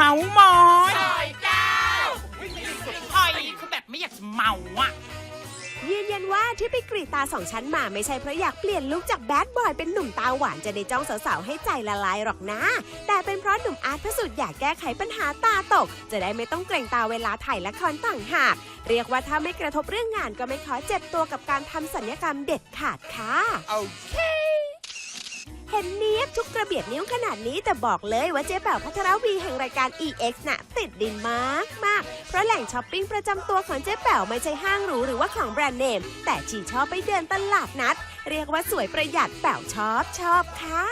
เมามอยซอยเก้าคอยคือแบบไม่อยากจะเมาอะยืนยันว่าที่ไปกรีดตาสองชั้นมาไม่ใช่เพราะอยากเปลี่ยนลุคจากแบดบอยเป็นหนุ่มตาหวานจะได้จ้องสาวๆให้ใจละลายหรอกนะ แต่เป็นเพราะหนุ่มอาร์ตพระสุดอยากแก้ไขปัญหาตาตก จะได้ไม่ต้องเกรงตาเวลาถ่ายละครต่างหาก เรียกว่าถ้าไม่กระทบเรื่องงานก็ไม่ขอเจ็บตัวกับการทำสัญญกรรมเด็ดขาดค่ะโอเค เห็นเนี้ยบทุกกระเบียดนิ้วขนาดนี้แต่บอกเลยว่าเจ๊แป๋วพัทรวีแห่งรายการ EX น่ะติดดินมากมากเพราะแหล่งช้อปปิ้งประจำตัวของเจ๊แป๋วไม่ใช่ห้างหรูหรือว่าของแบรนด์เนม แต่ชีชอบไปเดินตลาดนัด เรียกว่าสวยประหยัดแป๋วชอบชอบค่ะ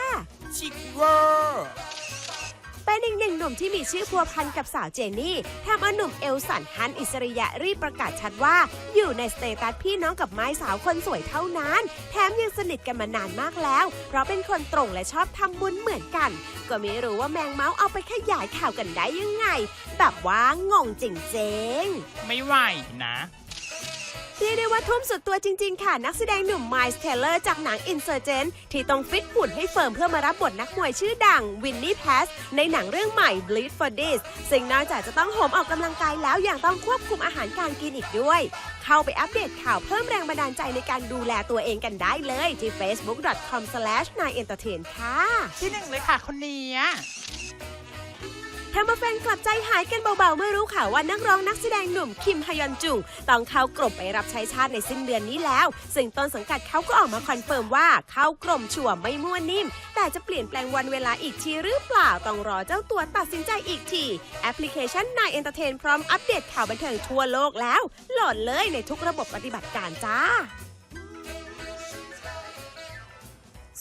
ชิคเวอร์ เป็นอีกหนึ่งหนุ่มที่มีชื่อพัวพันกับสาวเจนี่ทำเอาหนุ่มเอลสันฮันอิสริยะรีบประกาศชัดว่า อยู่ในสเตตัสพี่น้องกับไม้สาวคนสวยเท่านั้น แถมยังสนิทกันมานานมากแล้ว เพราะเป็นคนตรงและชอบทำบุญเหมือนกัน ก็ไม่รู้ว่าแมงเมาส์เอาไปขยายข่าวกันได้ยังไง แบบว่างงจริงๆ ไม่ไหวนะ เรียกได้ว่าทุ่มสุดตัวจริง ๆ ค่ะ นักแสดงหนุ่มไมล์สเทเลอร์จากหนัง Insurgent ที่ต้องฟิตหุ่นให้เฟิร์มเพื่อมารับบทนักมวยชื่อดังวินนี่แพสในหนังเรื่องใหม่ Bleed for This ซึ่งนอกจากจะต้องโหมออกกำลังกายแล้วยังต้องควบคุมอาหารการกินอีกด้วย เข้าไปอัปเดตข่าวเพิ่มแรงบันดาลใจในการดูแลตัวเองกันได้เลยที่ facebook.com/9entertain ค่ะ ที่หนึ่งเลยค่ะคนเนี้ย ทำมาแฟนกลับใจหายกันเบาๆ เมื่อรู้ข่าวว่านักร้องนักแสดงหนุ่มคิมฮยอนจุงต้องเข้ากรมไปรับใช้ชาติในสิ้นเดือนนี้แล้ว ซึ่งต้นสังกัดเขาก็ออกมาคอนเฟิร์มว่าเข้ากรมชัวร์ไม่มั่วนิ่ม แต่จะเปลี่ยนแปลงวันเวลาอีกทีหรือเปล่าต้องรอเจ้าตัวตัดสินใจอีกที แอปพลิเคชันนายเอนเตอร์เทนพร้อมอัปเดตข่าวบันเทิงทั่วโลกแล้วโหลดเลยในทุกระบบปฏิบัติการจ้า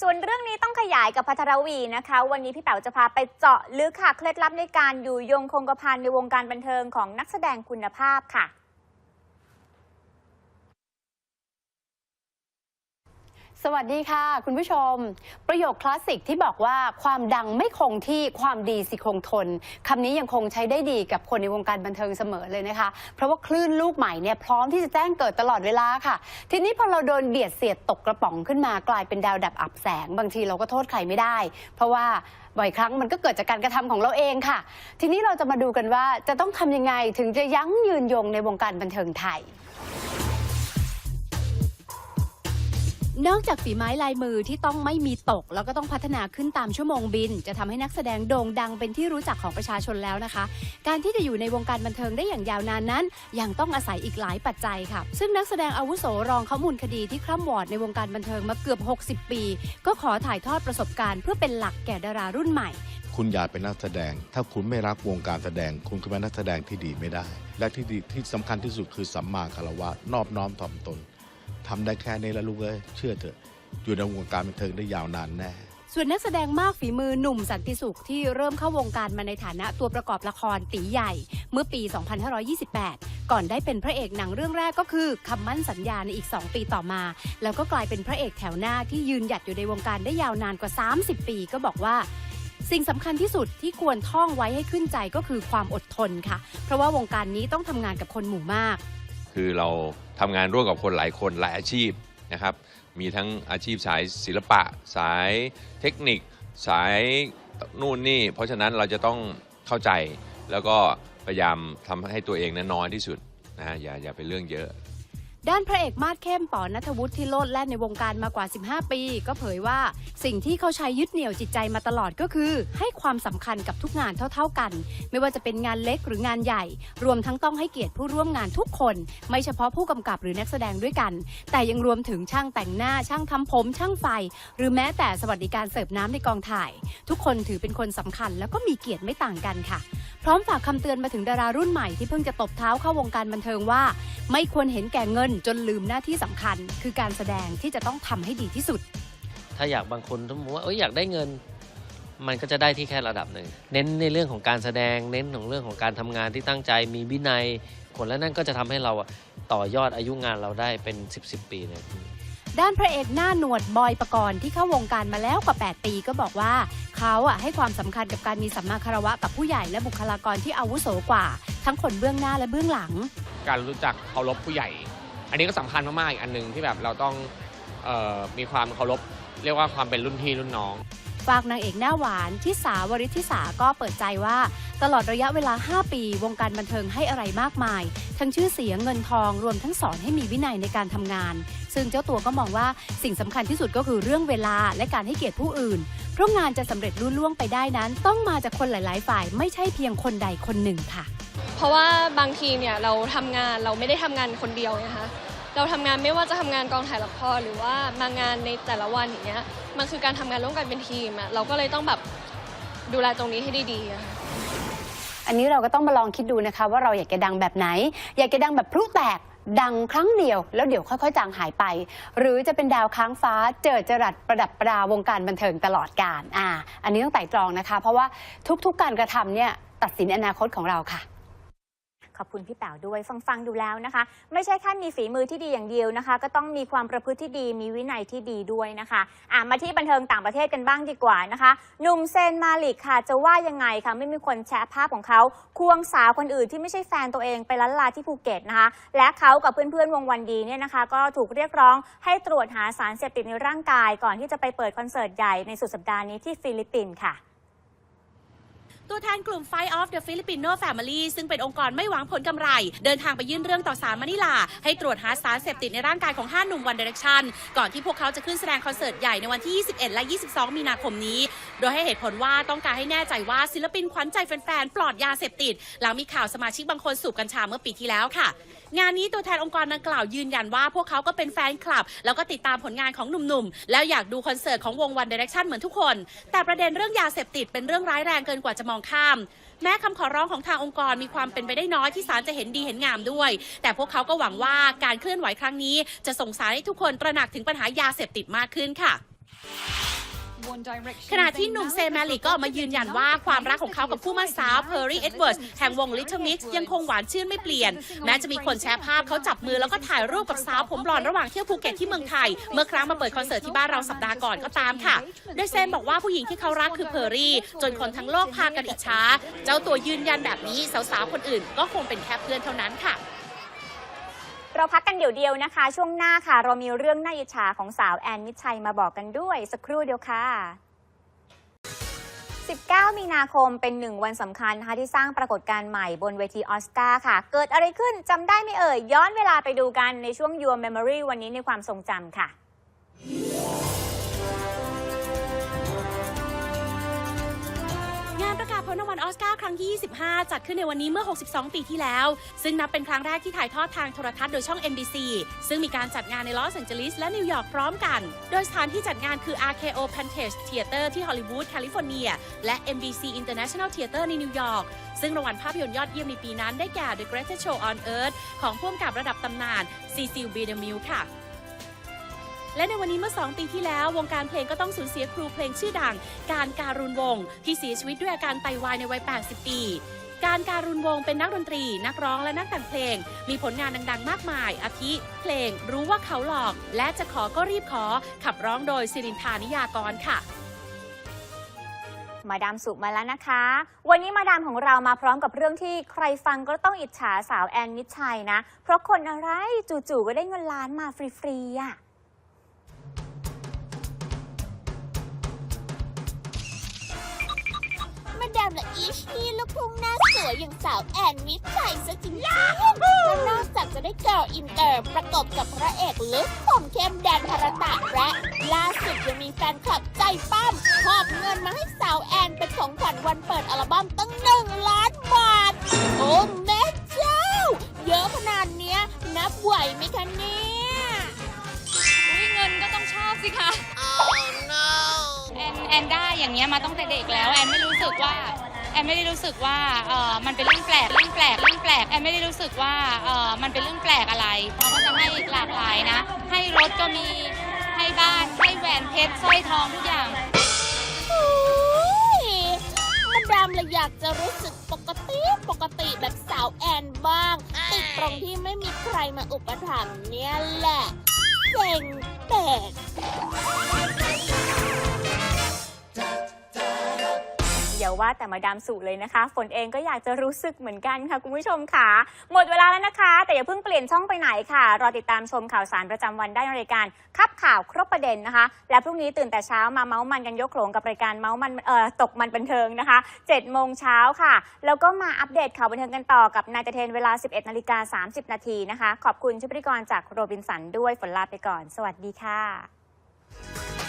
ส่วนเรื่องนี้ต้องขยายกับพัทรวีนะคะ วันนี้พี่แป๋วจะพาไปเจาะลึกค่ะ เคล็ดลับในการอยู่ยงคงกระพันในวงการบันเทิงของนักแสดงคุณภาพค่ะ สวัสดีค่ะ คุณผู้ชม ประโยคคลาสสิกที่บอกว่าความดังไม่คงที่ความดีสิคงทนคำนี้ยังคงใช้ได้ดีกับคนในวงการบันเทิงเสมอเลยนะคะ เพราะว่าคลื่นลูกใหม่เนี่ยพร้อมที่จะแจ้งเกิดตลอดเวลาค่ะ ทีนี้พอเราโดนเบียดเสียดตกกระป๋องขึ้นมากลายเป็นดาวดับอับแสง บางทีเราก็โทษใครไม่ได้ เพราะว่าบ่อยครั้งมันก็เกิดจากการกระทำของเราเองค่ะ ทีนี้เราจะมาดูกันว่าจะต้องทำยังไงถึงจะยั้งยืนยงในวงการบันเทิงไทย นอกจากฝีไม้ลายมือที่ต้องไม่มีตก แล้วก็ต้องพัฒนาขึ้นตามชั่วโมงบิน จะทำให้นักแสดงโด่งดังเป็นที่รู้จักของประชาชนแล้วนะคะ การที่จะอยู่ในวงการบันเทิงได้อย่างยาวนานนั้น ยังต้องอาศัยอีกหลายปัจจัยค่ะ ซึ่งนักแสดงอาวุโสรองข้อมูลคดีที่คร่ำวอดในวงการบันเทิงมาเกือบ 60 ปี ก็ขอถ่ายทอดประสบการณ์เพื่อเป็นหลักแก่ดารารุ่นใหม่คุณอยากเป็นนักแสดง ถ้าคุณไม่รักวงการแสดง คุณก็เป็นนักแสดงที่ดีไม่ได้ และที่ดีที่สำคัญที่สุดคือสัมมาคารวะ นอบน้อมถ่อมตน ทำได้แค่นี้แล้วลูกเอ้ยเชื่อเถอะ อยู่ในวงการบันเทิงได้ยาวนานแน่ส่วนนักแสดงมากฝีมือหนุ่มสันติสุขที่เริ่มเข้าวงการมาในฐานะตัวประกอบละครตีใหญ่ เมื่อปี 2528 ก่อนได้เป็นพระเอกหนังเรื่องแรกก็คือคำมั่นสัญญาในอีก 2 ปีต่อมา แล้วก็กลายเป็นพระเอกแถวหน้าที่ยืนหยัดอยู่ในวงการได้ยาวนานกว่า 30 ปี ก็บอกว่า สิ่งสำคัญที่สุดที่ควรท่องไว้ให้ขึ้นใจก็คือความอดทนค่ะ เพราะว่าวงการนี้ต้องทำงานกับคนหมู่มาก คือเราทำงานร่วมกับคนหลายคนหลายอาชีพนะครับ มีทั้งอาชีพสายศิลปะ สายเทคนิค สายนู่นนี่ เพราะฉะนั้นเราจะต้องเข้าใจแล้วก็พยายามทำให้ตัวเองนั้นน้อยที่สุดนะฮะอย่าอย่าเป็นเรื่องเยอะ ด้านพระเอกมาดเข้มปอนัทวุฒิที่โลดแล่นในวงการมากว่า 15 ปี ก็เผยว่าสิ่งที่เขาใช้ยึดเหนี่ยวจิตใจมาตลอดก็คือ ให้ความสำคัญกับทุกงานเท่า ๆกัน ไม่ว่าจะเป็นงานเล็กหรืองานใหญ่ รวมทั้งต้องให้เกียรติผู้ร่วมงานทุกคน ไม่เฉพาะผู้กำกับหรือนักแสดงด้วยกัน แต่ยังรวมถึงช่างแต่งหน้าช่างทำผม ช่างไฟ หรือแม้แต่สวัสดิการเสิร์ฟน้ำในกองถ่าย ทุกคนถือเป็นคนสำคัญ แล้วก็มีเกียรติไม่ต่างกันค่ะ ร้อมฝากคำเตือนมาถึงดารารุ่นใหม่ที่เพิ่งจะตบเท้าเข้าวงการบันเทิงว่า ไม่ควรเห็นแก่เงินจนลืมหน้าที่สำคัญ คือการแสดงที่จะต้องทำให้ดีที่สุด ถ้าอยากบางคนสมมติว่าเอ้ยอยากได้เงิน มันก็จะได้ที่แค่ระดับหนึ่ง เน้นในเรื่องของการแสดง เน้นของเรื่องของการทำงานที่ตั้งใจ มีวินัยผลแล้วนั่นก็จะทำให้เราอะต่อยอดอายุงานเราได้เป็น 10บสปีเลย ด้านพระเอกหน้าหนวดบอยปกรณ์ที่เข้าวงการมาแล้วกว่า 8 ปีก็บอกว่า เขาอะให้ความสำคัญกับการมีสัมมาคารวะกับผู้ใหญ่และบุคลากรที่อาวุโสกว่า ทั้งคนเบื้องหน้าและเบื้องหลัง การรู้จักเคารพผู้ใหญ่ อันนี้ก็สำคัญมากๆอีกอันหนึ่งที่แบบเราต้องเออมีความเคารพเรียกว่าความเป็นรุ่นพี่รุ่นน้องฝากนางเอกหน้าหวานทิสาวริธิสาก็เปิดใจว่า ตลอดระยะเวลา 5 ปี วงการบันเทิงให้อะไรมากมาย ทั้งชื่อเสียงเงินทองรวมทั้งสอนให้มีวินัยในการทำงาน ซึ่งเจ้าตัวก็มองว่าสิ่งสำคัญที่สุดก็คือเรื่องเวลาและการให้เกียรติผู้อื่น เพราะงานจะสำเร็จรุ่ล่วงไปได้นั้น ต้องมาจากคนหลาย ๆ ฝ่าย ไม่ใช่เพียงคนใดคนหนึ่งค่ะ เพราะว่าบางทีเนี่ยเราทำงานเราไม่ได้ทำงานคนเดียวนะคะเราทำงานไม่ว่าจะทำงานกองถ่ายละครหรือว่ามางานในแต่ละวันอย่างเงี้ยมันคือการทำงานร่วมกันเป็นทีมอะเราก็เลยต้องแบบดูแลตรงนี้ให้ดีๆอะค่ะ อันนี้เราก็ต้องมาลองคิดดูนะคะ ว่าเราอยากจะดังแบบไหน อยากจะดังแบบพลุแตกดังครั้งเดียว แล้วเดี๋ยวค่อยๆ จางหายไป หรือจะเป็นดาวค้างฟ้าเจิดจรัสประดับประดาวงการบันเทิงตลอดกาลอ่า อันนี้ต้องไต่ตรองนะคะ เพราะว่าทุกๆ การกระทำเนี่ยตัดสินอนาคตของเราค่ะ ขอบคุณพี่แป๋วด้วย ฟังฟังดูแล้วนะคะ ไม่ใช่แค่มีฝีมือที่ดีอย่างเดียวนะคะ ก็ต้องมีความประพฤติที่ดีมีวินัยที่ดีด้วยนะคะอะมาที่บันเทิงต่างประเทศกันบ้างดีกว่านะคะหนุ่มเซนมาลิกค่ะจะว่ายังไงคะไม่มีคนแชร์ภาพของเขาควงสาวคนอื่นที่ไม่ใช่แฟนตัวเองไปล้านลาที่ภูเก็ตนะคะ และเขากับเพื่อนๆวงวันดีเนี่ยนะคะ ก็ถูกเรียกร้องให้ตรวจหาสารเสพติดในร่างกาย ก่อนที่จะไปเปิดคอนเสิร์ตใหญ่ในสุดสัปดาห์นี้ที่ฟิลิปปินส์ค่ะ ตัวแทนกลุ่ม Fight of the Filipino Family ซึ่งเป็นองค์กรไม่หวังผลกำไร เดินทางไปยื่นเรื่องต่อศาลมะนิลา ให้ตรวจหาสารเสพติดในร่างกายของ 5 หนุ่ม One Direction ก่อนที่พวกเขาจะขึ้นแสดงคอนเสิร์ตใหญ่ในวันที่ 21 และ 22 มีนาคมนี้ โดยให้เหตุผลว่าต้องการให้แน่ใจว่าศิลปินขวัญใจแฟนๆ ปลอดยาเสพติด หลังมีข่าวสมาชิกบางคนสูบกัญชาเมื่อปีที่แล้วค่ะงานนี้ตัวแทนองค์กรดังกล่าวยืนยันว่าพวกเขาก็เป็นแฟนคลับ แล้วก็ติดตามผลงานของหนุ่มๆ แล้วอยากดูคอนเสิร์ตของวง One Direction เหมือนทุกคน แต่ประเด็นเรื่องยาเสพติดเป็นเรื่องร้ายแรงเกินกว่าจะมองข้าม แม้คำขอร้องของทางองค์กรมีความเป็นไปได้น้อยที่ศาลจะเห็นดีเห็นงามด้วย แต่พวกเขาก็หวังว่าการเคลื่อนไหวครั้งนี้ จะส่งสารให้ทุกคนตระหนักถึงปัญหายาเสพติดมากขึ้นค่ะ ขณะที่หนุ่มเซนแมลิกก็ออกมายืนยันว่าความรักของเขากับคู่มั่นสาวเพอร์รี่เอ็ดเวิร์ดแห่งวง Little Mix ยังคงหวานชื่นไม่เปลี่ยน แม้จะมีคนแชร์ภาพเขาจับมือแล้วก็ถ่ายรูปกับสาวผมบลอนระหว่างเที่ยวภูเก็ตที่เมืองไทย เมื่อครั้งมาเปิดคอนเสิร์ตที่บ้านเราสัปดาห์ก่อนก็ตามค่ะ โดยเซนบอกว่าผู้หญิงที่เขารักคือเพอร์รี่ จนคนทั้งโลกพากันอิจฉาเจ้าตัวยืนยันแบบนี้สาวๆคนอื่น ก็คงเป็นแค่เพื่อนเท่านั้นค่ะ เราพักกันเดี๋ยวเดียวนะคะ ช่วงหน้าค่ะ เรามีเรื่องน่าอิจฉาของสาวแอนมิชัยมาบอกกันด้วย สักครู่เดียวค่ะ 19 มีนาคมเป็นหนึ่งวันสำคัญนะคะที่สร้างปรากฏการณ์ใหม่บนเวทีออสการ์ค่ะ เกิดอะไรขึ้นจำได้ไหมเอ่ย ย้อนเวลาไปดูกันในช่วง Your Memory วันนี้ในความทรงจำค่ะ งานประกาศผลรางวัลออสการ์ครั้งที่ 25 จัดขึ้นในวันนี้เมื่อ 62 ปีที่แล้ว ซึ่งนับเป็นครั้งแรกที่ถ่ายทอดทางโทรทัศน์โดยช่อง NBC ซึ่งมีการจัดงานในลอสแอนเจลิสและนิวยอร์กพร้อมกัน โดยสถานที่จัดงานคือ RKO Pantage Theater ที่ฮอลลีวูดแคลิฟอร์เนีย และ NBC International Theater ในนิวยอร์ก ซึ่งรางวัลภาพยนตร์ยอดเยี่ยมในปีนั้นได้แก่ The Greatest Show on Earth ของผู้กำกับระดับตำนานซีซิลบีเดมิลค่ะ และในวันนี้เมื่อ 2 ปีที่แล้ววงการเพลงก็ต้องสูญเสียครูเพลงชื่อดัง การการุณวงศ์ที่เสียชีวิตด้วยอาการไตวายในวัย 80 ปีการการุณวงศ์เป็นนักดนตรี นักร้องและนักแต่งเพลง มีผลงานดังๆ มากมาย อาทิเพลงรู้ว่าเขาหลอก และจะขอก็รีบขอ ขับร้องโดยสิรินทานิยากรค่ะ มาดามสุมาแล้วนะคะ วันนี้มาดามของเรามาพร้อมกับเรื่องที่ใครฟังก็ต้องอิจฉาสาวแอนมิชัยนะ เพราะคนอะไรจู่ๆก็ได้เงินล้านมาฟรีๆอะ มาดามละอีชนี่ลูกทุ่งหน้าสวยอย่างสาวแอนมิตรชัยซะจริงๆและนอกจากจะได้เกิร์ลอินเตอร์ประกบกับพระเอกลึกผมเข้มแดนพรตะและล่าสุดยังมีแฟนคลับ แอนไม่ได้รู้สึกว่าเออมันเป็นเรื่องแปลกเรื่องแปลกเรื่องแปลกแอนไม่ได้รู้สึกว่าเออมันเป็นเรื่องแปลกอะไรเขาก็จะให้หลากหลายนะ ให้รถก็มีให้บ้านให้แหวนเพชรสร้อยทองทุกอย่างมาดามเลยอยากจะรู้สึกปกติปกติแบบสาวแอนบ้าง ติดตรงที่ไม่มีใครมาอุปถัมภ์เนี่ยแหละเจ๋งเป็ด ว่าแต่มาดามสุเลยนะคะ ฝนเองก็อยากจะรู้สึกเหมือนกันค่ะคุณผู้ชมค่ะ หมดเวลาแล้วนะคะ แต่อย่าเพิ่งเปลี่ยนช่องไปไหนค่ะ รอติดตามชมข่าวสารประจำวันได้ในรายการคับข่าวครบประเด็นนะคะ และพรุ่งนี้ตื่นแต่เช้ามาเมาส์มันกันยกโขลงกับรายการเมาส์มันเอ่อตกมันบันเทิงนะคะ7โมงเช้าค่ะ แล้วก็มาอัปเดตข่าวบันเทิงกันต่อกับนายเตเทนเวลา 11นาฬิกา30 นาทีนะคะ ขอบคุณชุดพิธีกรจากโรบินสันด้วยฝนลาไปก่อน สวัสดีค่ะ